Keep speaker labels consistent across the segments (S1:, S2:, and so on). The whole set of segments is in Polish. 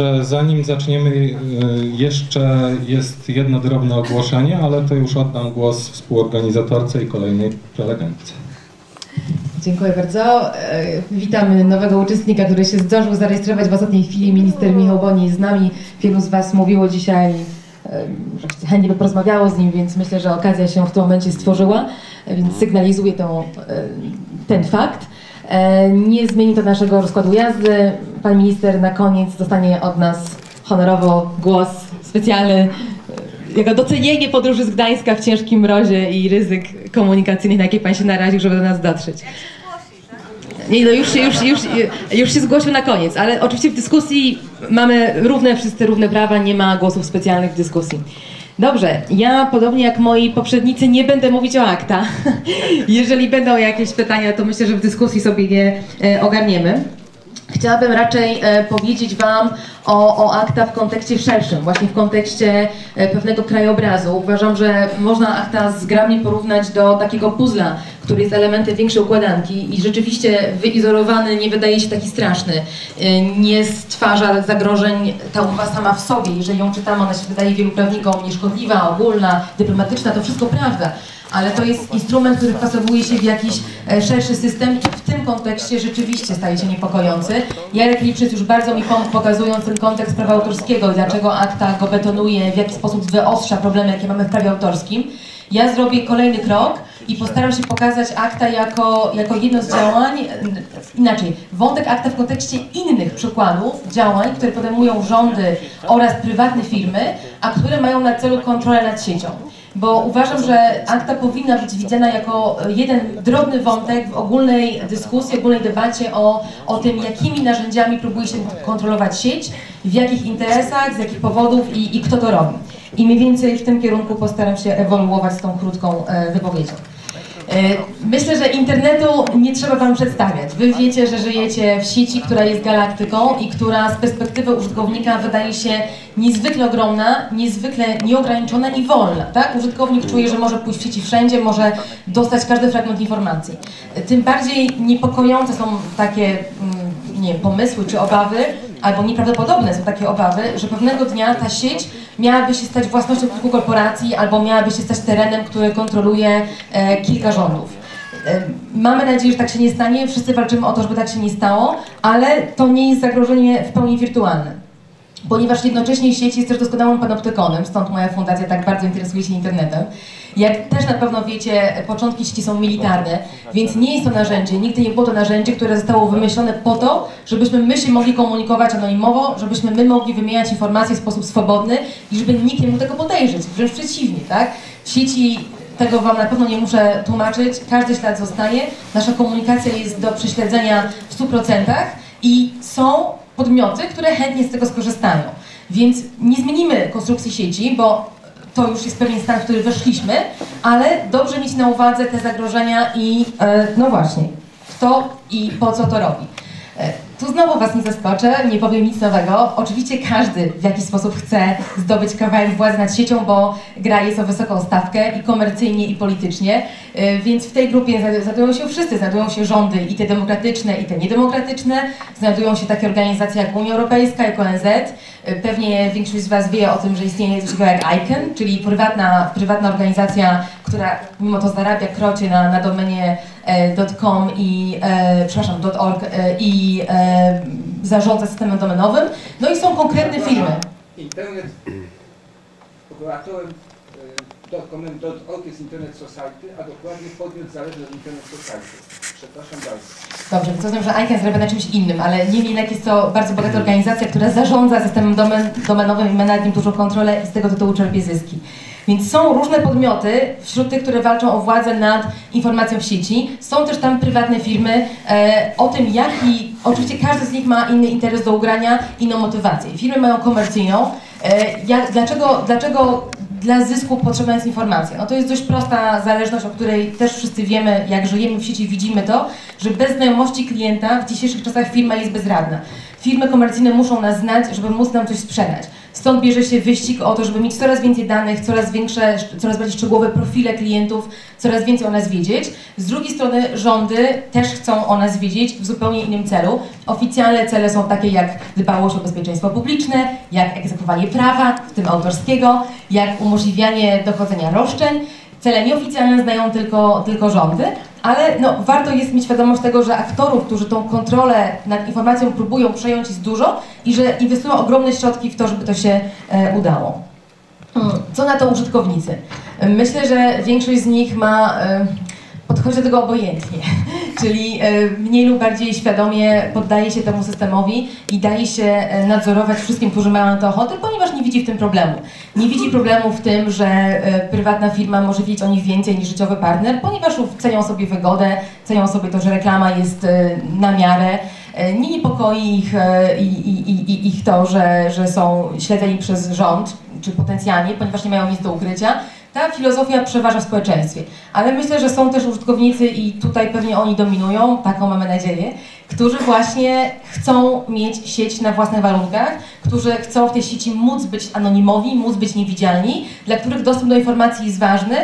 S1: że zanim zaczniemy, y, jeszcze jest jedno drobne ogłoszenie, ale to już oddam głos współorganizatorce i kolejnej prelegentce.
S2: Dziękuję bardzo. E, witamy nowego uczestnika, który się zdążył zarejestrować w ostatniej chwili. Minister Michał Boni jest z nami. Wielu z Was mówiło dzisiaj, e, że chętnie by porozmawiało z nim, więc myślę, że okazja się w tym momencie stworzyła, więc sygnalizuję tą, e, ten fakt. Nie zmieni to naszego rozkładu jazdy. Pan minister na koniec dostanie od nas honorowo głos specjalny jako docenienie podróży z Gdańska w ciężkim mrozie i ryzyk komunikacyjnych, na jakie Pan się naraził, żeby do nas dotrzeć. Nie, no już się, już, już, już się zgłosił na koniec, ale oczywiście w dyskusji mamy równe, wszyscy równe prawa, nie ma głosów specjalnych w dyskusji. Dobrze, ja podobnie jak moi poprzednicy nie będę mówić o akta. Jeżeli będą jakieś pytania, to myślę, że w dyskusji sobie je e, ogarniemy. Chciałabym raczej e, powiedzieć Wam o, o akta w kontekście szerszym, właśnie w kontekście e, pewnego krajobrazu. Uważam, że można akta zgrabnie porównać do takiego puzla, który jest elementem większej układanki i rzeczywiście wyizolowany nie wydaje się taki straszny. E, nie stwarza zagrożeń ta umowa sama w sobie. Jeżeli ją czytamy, ona się wydaje wielu prawnikom nieszkodliwa, ogólna, dyplomatyczna, to wszystko prawda ale to jest instrument, który wpasowuje się w jakiś e, szerszy system i w tym kontekście rzeczywiście staje się niepokojący. Jarek Lipszyc już bardzo mi pomógł pokazując ten kontekst prawa autorskiego i dlaczego akta go betonuje, w jaki sposób wyostrza problemy, jakie mamy w prawie autorskim. Ja zrobię kolejny krok i postaram się pokazać akta jako, jako jedno z działań, inaczej, wątek akta w kontekście innych przykładów działań, które podejmują rządy oraz prywatne firmy, a które mają na celu kontrolę nad siecią bo uważam, że akta powinna być widziana jako jeden drobny wątek w ogólnej dyskusji, ogólnej debacie o, o tym, jakimi narzędziami próbuje się kontrolować sieć, w jakich interesach, z jakich powodów i, i kto to robi. I mniej więcej w tym kierunku postaram się ewoluować z tą krótką e, wypowiedzią. E, myślę, że internetu nie trzeba Wam przedstawiać. Wy wiecie, że żyjecie w sieci, która jest galaktyką i która z perspektywy użytkownika wydaje się niezwykle ogromna, niezwykle nieograniczona i wolna. Tak? Użytkownik czuje, że może pójść w sieci wszędzie, może dostać każdy fragment informacji. Tym bardziej niepokojące są takie mm, nie wiem, pomysły czy obawy, albo nieprawdopodobne są takie obawy, że pewnego dnia ta sieć miałaby się stać własnością kilku korporacji albo miałaby się stać terenem, który kontroluje e, kilka rządów. E, mamy nadzieję, że tak się nie stanie, wszyscy walczymy o to, żeby tak się nie stało, ale to nie jest zagrożenie w pełni wirtualne ponieważ jednocześnie sieć jest też doskonałym panoptykonem, stąd moja fundacja tak bardzo interesuje się internetem. Jak też na pewno wiecie, początki sieci są militarne, więc nie jest to narzędzie, nigdy nie było to narzędzie, które zostało wymyślone po to, żebyśmy my się mogli komunikować anonimowo, żebyśmy my mogli wymieniać informacje w sposób swobodny i żeby nikt nie mógł tego podejrzeć, wręcz przeciwnie, tak? Sieci tego Wam na pewno nie muszę tłumaczyć, każdy ślad zostaje, nasza komunikacja jest do prześledzenia w 100% i są podmioty, które chętnie z tego skorzystają. Więc nie zmienimy konstrukcji sieci, bo to już jest pewien stan, w który weszliśmy, ale dobrze mieć na uwadze te zagrożenia i e, no właśnie, kto i po co to robi. Tu znowu Was nie zaskoczę, nie powiem nic nowego. Oczywiście każdy w jakiś sposób chce zdobyć kawałek władzy nad siecią, bo gra jest o wysoką stawkę i komercyjnie, i politycznie. E, więc w tej grupie znajdują się wszyscy, znajdują się rządy i te demokratyczne, i te niedemokratyczne. Znajdują się takie organizacje jak Unia Europejska, jak ONZ. E, pewnie większość z Was wie o tym, że istnieje coś takiego jak ICANN, czyli prywatna, prywatna organizacja, która mimo to zarabia krocie na, na domenie .com i, e, przepraszam, .org e, i e, zarządza systemem domenowym. No i są konkretne firmy.
S3: Internet, operatorem .com.org jest Internet Society, a dokładnie podmiot zależny od Internet Society. Przepraszam bardzo.
S2: Dobrze, znaczy, że ICANN zarabia na czymś innym, ale niemniej jednak jest to bardzo bogata organizacja, która zarządza systemem domen, domenowym i ma nad nim dużą kontrolę i z tego tytułu czerpie zyski. Więc są różne podmioty wśród tych, które walczą o władzę nad informacją w sieci. Są też tam prywatne firmy. E, o tym, jaki, oczywiście każdy z nich ma inny interes do ugrania, inną motywację. Firmy mają komercyjną. E, jak, dlaczego, dlaczego dla zysku potrzebna jest informacja? No to jest dość prosta zależność, o której też wszyscy wiemy, jak żyjemy w sieci, widzimy to, że bez znajomości klienta w dzisiejszych czasach firma jest bezradna. Firmy komercyjne muszą nas znać, żeby móc nam coś sprzedać. Stąd bierze się wyścig o to, żeby mieć coraz więcej danych, coraz większe, coraz bardziej szczegółowe profile klientów, coraz więcej o nas wiedzieć. Z drugiej strony rządy też chcą o nas wiedzieć w zupełnie innym celu. Oficjalne cele są takie jak dbałość o bezpieczeństwo publiczne, jak egzekwowanie prawa, w tym autorskiego, jak umożliwianie dochodzenia roszczeń. Cele nieoficjalne znają tylko, tylko rządy, ale no, warto jest mieć świadomość tego, że aktorów, którzy tą kontrolę nad informacją próbują przejąć jest dużo i że inwestują ogromne środki w to, żeby to się e, udało. Hmm, co na to użytkownicy? Myślę, że większość z nich ma e, podchodzi do tego obojętnie, czyli e, mniej lub bardziej świadomie poddaje się temu systemowi i daje się e, nadzorować wszystkim, którzy mają na to ochotę, ponieważ nie widzi w tym problemu. Nie widzi problemu w tym, że e, prywatna firma może wiedzieć o nich więcej niż życiowy partner, ponieważ cenią sobie wygodę, cenią sobie to, że reklama jest na miarę. Nie niepokoi ich, i, i, i, ich to, że, że są śledzeni przez rząd, czy potencjalnie, ponieważ nie mają nic do ukrycia ta filozofia przeważa w społeczeństwie. Ale myślę, że są też użytkownicy i tutaj pewnie oni dominują, taką mamy nadzieję, którzy właśnie chcą mieć sieć na własnych warunkach, którzy chcą w tej sieci móc być anonimowi, móc być niewidzialni, dla których dostęp do informacji jest ważny,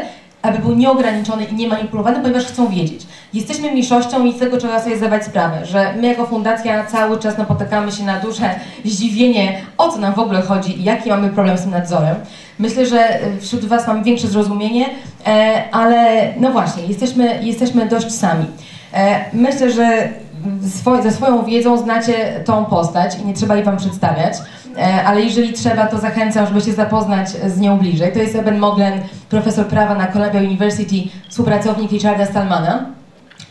S2: aby był nieograniczony i niemanipulowany, ponieważ chcą wiedzieć. Jesteśmy mniejszością i z tego trzeba sobie zdawać sprawę, że my jako fundacja cały czas napotykamy się na duże zdziwienie, o co nam w ogóle chodzi i jaki mamy problem z tym nadzorem. Myślę, że wśród Was mam większe zrozumienie, e, ale no właśnie, jesteśmy, jesteśmy dość sami. E, myślę, że ze swoją wiedzą znacie tą postać i nie trzeba jej Wam przedstawiać, e, ale jeżeli trzeba, to zachęcam, żeby się zapoznać z nią bliżej. To jest Eben Moglen, profesor prawa na Columbia University, współpracownik Richarda Stallmana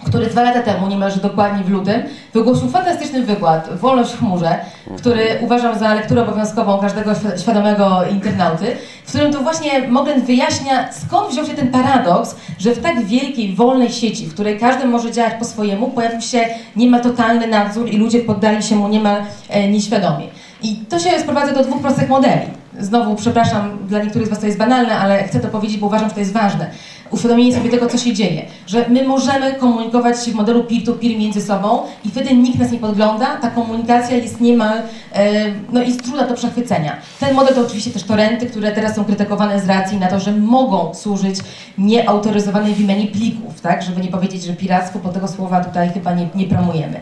S2: który dwa lata temu, niemalże dokładnie w lutym, wygłosił fantastyczny wykład Wolność w chmurze, który uważam za lekturę obowiązkową każdego świadomego internauty, w którym to właśnie Moglen wyjaśnia, skąd wziął się ten paradoks, że w tak wielkiej, wolnej sieci, w której każdy może działać po swojemu, pojawił się niemal totalny nadzór i ludzie poddali się mu niemal e, nieświadomie. I to się sprowadza do dwóch prostych modeli. Znowu, przepraszam, dla niektórych z Was to jest banalne, ale chcę to powiedzieć, bo uważam, że to jest ważne uświadomienie sobie tego, co się dzieje. Że my możemy komunikować się w modelu peer-to-peer -peer między sobą i wtedy nikt nas nie podgląda, ta komunikacja jest niemal, e, no jest trudna do przechwycenia. Ten model to oczywiście też torenty, które teraz są krytykowane z racji na to, że mogą służyć nieautoryzowanej wymianie plików, tak? Żeby nie powiedzieć, że piractwo, bo tego słowa tutaj chyba nie, nie promujemy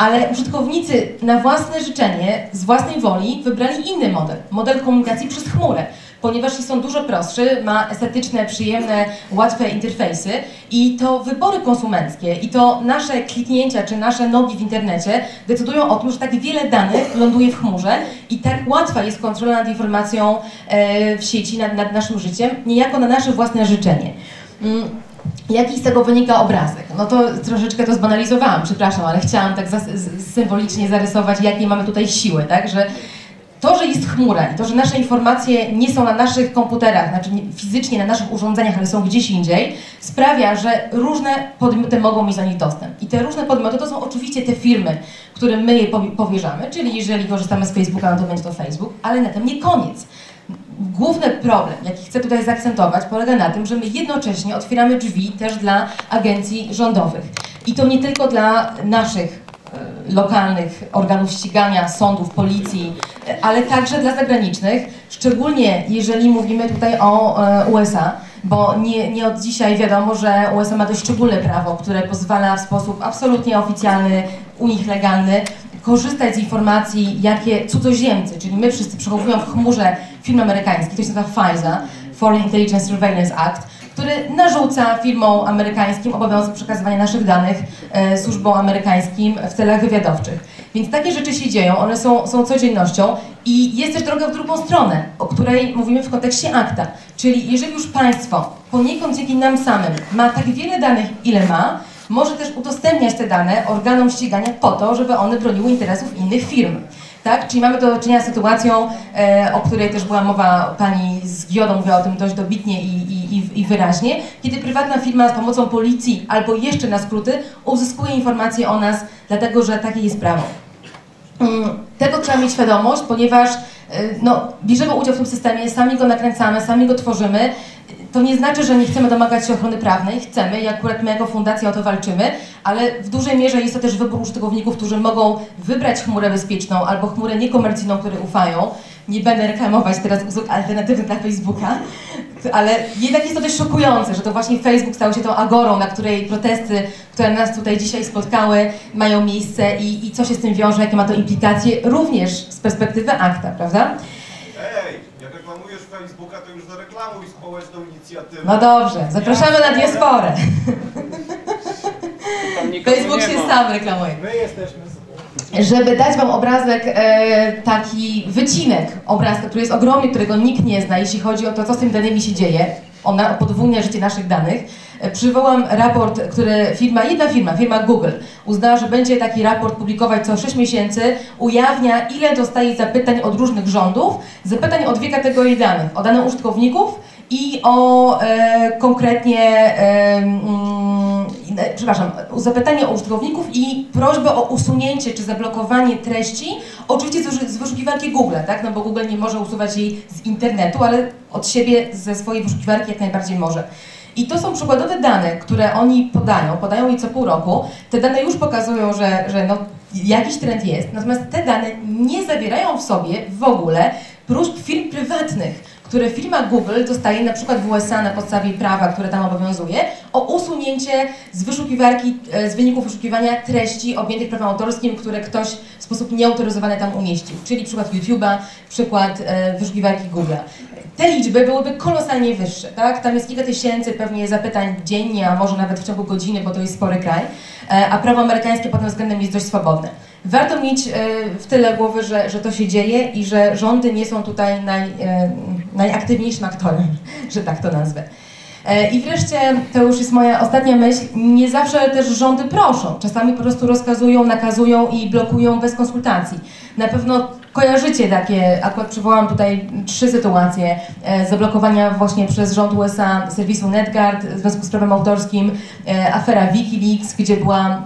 S2: ale użytkownicy na własne życzenie, z własnej woli wybrali inny model, model komunikacji przez chmurę ponieważ jest on dużo prostszy, ma estetyczne, przyjemne, łatwe interfejsy i to wybory konsumenckie i to nasze kliknięcia czy nasze nogi w internecie decydują o tym, że tak wiele danych ląduje w chmurze i tak łatwa jest kontrola nad informacją e, w sieci, nad, nad naszym życiem, niejako na nasze własne życzenie. Jaki z tego wynika obrazek? No to troszeczkę to zbanalizowałam, przepraszam, ale chciałam tak symbolicznie zarysować, jakie mamy tutaj siły, tak? Że to, że jest chmura i to, że nasze informacje nie są na naszych komputerach, znaczy fizycznie na naszych urządzeniach, ale są gdzieś indziej, sprawia, że różne podmioty mogą mieć do nich dostęp. I te różne podmioty to są oczywiście te firmy, którym my je powierzamy, czyli jeżeli korzystamy z Facebooka, no to będzie to Facebook, ale na tym nie koniec. Główny problem, jaki chcę tutaj zaakcentować, polega na tym, że my jednocześnie otwieramy drzwi też dla agencji rządowych. I to nie tylko dla naszych E, lokalnych organów ścigania, sądów, policji, e, ale także dla zagranicznych, szczególnie jeżeli mówimy tutaj o e, USA, bo nie, nie od dzisiaj wiadomo, że USA ma dość szczególne prawo, które pozwala w sposób absolutnie oficjalny, u nich legalny, korzystać z informacji, jakie cudzoziemcy, czyli my wszyscy przechowują w chmurze film amerykański, to się nazywa FISA, Foreign Intelligence Surveillance Act, który narzuca firmom amerykańskim obowiązek przekazywania naszych danych e, służbom amerykańskim w celach wywiadowczych. Więc takie rzeczy się dzieją, one są, są codziennością i jest też droga w drugą stronę, o której mówimy w kontekście akta. Czyli jeżeli już państwo poniekąd dzięki nam samym ma tak wiele danych, ile ma, może też udostępniać te dane organom ścigania po to, żeby one broniły interesów innych firm. Tak? Czyli mamy do czynienia z sytuacją, e, o której też była mowa, pani z Giodą mówiła o tym dość dobitnie i, i, i, wyraźnie, kiedy prywatna firma z pomocą policji albo jeszcze na skróty uzyskuje informacje o nas, dlatego że takie jest prawo. Mm, tego trzeba mieć świadomość, ponieważ e, no, bierzemy udział w tym systemie, sami go nakręcamy, sami go tworzymy To nie znaczy, że nie chcemy domagać się ochrony prawnej, chcemy i akurat my jako fundacja o to walczymy, ale w dużej mierze jest to też wybór użytkowników, którzy mogą wybrać chmurę bezpieczną albo chmurę niekomercyjną, której ufają. Nie będę reklamować teraz usług alternatywnych dla Facebooka, ale jednak jest to dość szokujące, że to właśnie Facebook stał się tą agorą, na której protesty, które nas tutaj dzisiaj spotkały, mają miejsce i, i co się z tym wiąże, jakie ma to implikacje, również z perspektywy akta, prawda?
S4: Facebooka, to już zareklamuj społeczną inicjatywę.
S2: No dobrze, zapraszamy na diasporę.
S5: Tam nikogo
S2: Facebook
S5: nie
S2: się sam reklamuje.
S6: My jesteśmy
S2: Żeby dać Wam obrazek, e, taki wycinek obrazka, który jest ogromny, którego nikt nie zna, jeśli chodzi o to, co z tymi danymi się dzieje, o, na, o podwójne życie naszych danych, przywołam raport, który firma, jedna firma, firma Google, uznała, że będzie taki raport publikować co 6 miesięcy, ujawnia, ile dostaje zapytań od różnych rządów, zapytań o dwie kategorie danych, o dane użytkowników i o e, konkretnie, e, mm, e, przepraszam, zapytanie o użytkowników i prośbę o usunięcie czy zablokowanie treści, oczywiście z wyszukiwarki Google, tak? No bo Google nie może usuwać jej z internetu, ale od siebie ze swojej wyszukiwarki jak najbardziej może. I to są przykładowe dane, które oni podają, podają je co pół roku. Te dane już pokazują, że, że no, jakiś trend jest, natomiast te dane nie zawierają w sobie w ogóle próśb firm prywatnych, które firma Google dostaje na przykład w USA na podstawie prawa, które tam obowiązuje, o usunięcie z wyszukiwarki, e, z wyników wyszukiwania treści objętych prawem autorskim, które ktoś w sposób nieautoryzowany tam umieścił, czyli przykład YouTube'a, przykład e, wyszukiwarki Google. Te liczby byłyby kolosalnie wyższe, tak? Tam jest kilka tysięcy pewnie zapytań dziennie, a może nawet w ciągu godziny, bo to jest spory kraj, a prawo amerykańskie pod tym względem jest dość swobodne. Warto mieć e, w tyle głowy, że, że to się dzieje i że rządy nie są tutaj naj, e, najaktywniejszym aktorem, że tak to nazwę. E, I wreszcie, to już jest moja ostatnia myśl, nie zawsze też rządy proszą. Czasami po prostu rozkazują, nakazują i blokują bez konsultacji. Na pewno kojarzycie takie, akurat przywołam tutaj trzy sytuacje e, zablokowania właśnie przez rząd USA serwisu NetGuard w związku z prawem autorskim, e, afera Wikileaks, gdzie była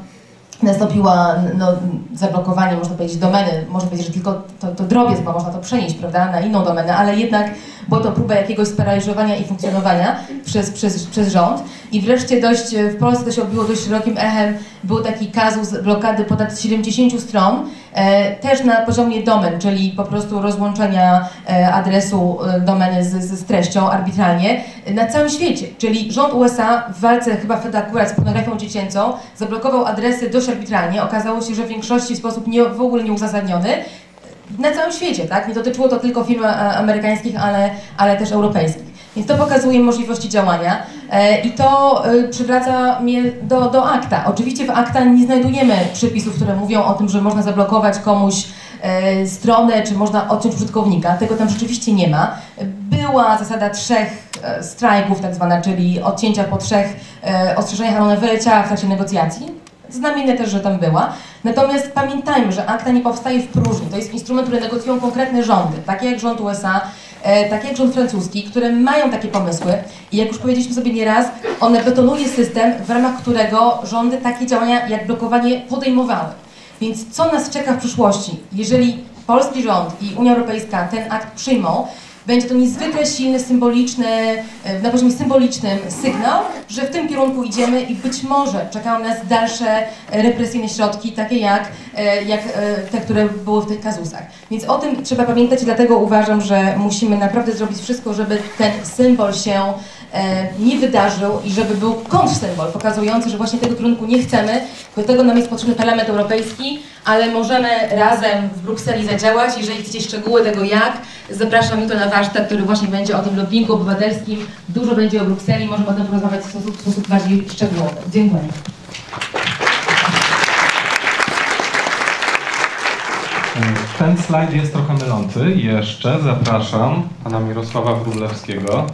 S2: nastąpiła no, zablokowanie, można powiedzieć, domeny, można powiedzieć, że tylko to, to drobiazg, bo można to przenieść, prawda, na inną domenę, ale jednak była to próba jakiegoś sparaliżowania i funkcjonowania przez, przez, przez rząd. I wreszcie dość, w Polsce to się odbiło dość szerokim echem, był taki kazus blokady ponad 70 stron, e, też na poziomie domen, czyli po prostu rozłączenia e, adresu e, domeny z, z, treścią arbitralnie e, na całym świecie. Czyli rząd USA w walce chyba wtedy akurat z pornografią dziecięcą zablokował adresy dość arbitralnie. Okazało się, że w większości w sposób nie, w ogóle nieuzasadniony na całym świecie, tak? Nie dotyczyło to tylko firm e, amerykańskich, ale, ale też europejskich. Więc to pokazuje możliwości działania e, i to e, przywraca mnie do, do akta. Oczywiście w akta nie znajdujemy przepisów, które mówią o tym, że można zablokować komuś e, stronę, czy można odciąć użytkownika. Tego tam rzeczywiście nie ma. Była zasada trzech strajków, tak zwana, czyli odcięcia po trzech ostrzeżeniach, ale ona wyleciała w trakcie negocjacji. Znamienne też, że tam była. Natomiast pamiętajmy, że akta nie powstaje w próżni. To jest instrument, który negocjują konkretne rządy, takie jak rząd USA, e, takie jak rząd francuski, które mają takie pomysły i jak już powiedzieliśmy sobie nieraz, one betonuje system, w ramach którego rządy takie działania jak blokowanie podejmowały. Więc co nas czeka w przyszłości? Jeżeli polski rząd i Unia Europejska ten akt przyjmą, będzie to niezwykle silny, symboliczny, e, na poziomie symbolicznym sygnał, że w tym kierunku idziemy i być może czekają nas dalsze represyjne środki, takie jak, e, jak e, te, które były w tych kazusach. Więc o tym trzeba pamiętać i dlatego uważam, że musimy naprawdę zrobić wszystko, żeby ten symbol się nie wydarzył i żeby był kontrsymbol pokazujący, że właśnie tego kierunku nie chcemy. Do tego nam jest potrzebny Parlament Europejski, ale możemy razem w Brukseli zadziałać. Jeżeli chcecie szczegóły tego jak, zapraszam jutro na warsztat, który właśnie będzie o tym lobbingu obywatelskim. Dużo będzie o Brukseli, możemy o tym porozmawiać w sposób, w sposób bardziej szczegółowy. Dziękuję.
S1: E, Ten slajd jest trochę mylący. Jeszcze zapraszam pana Mirosława Wróblewskiego.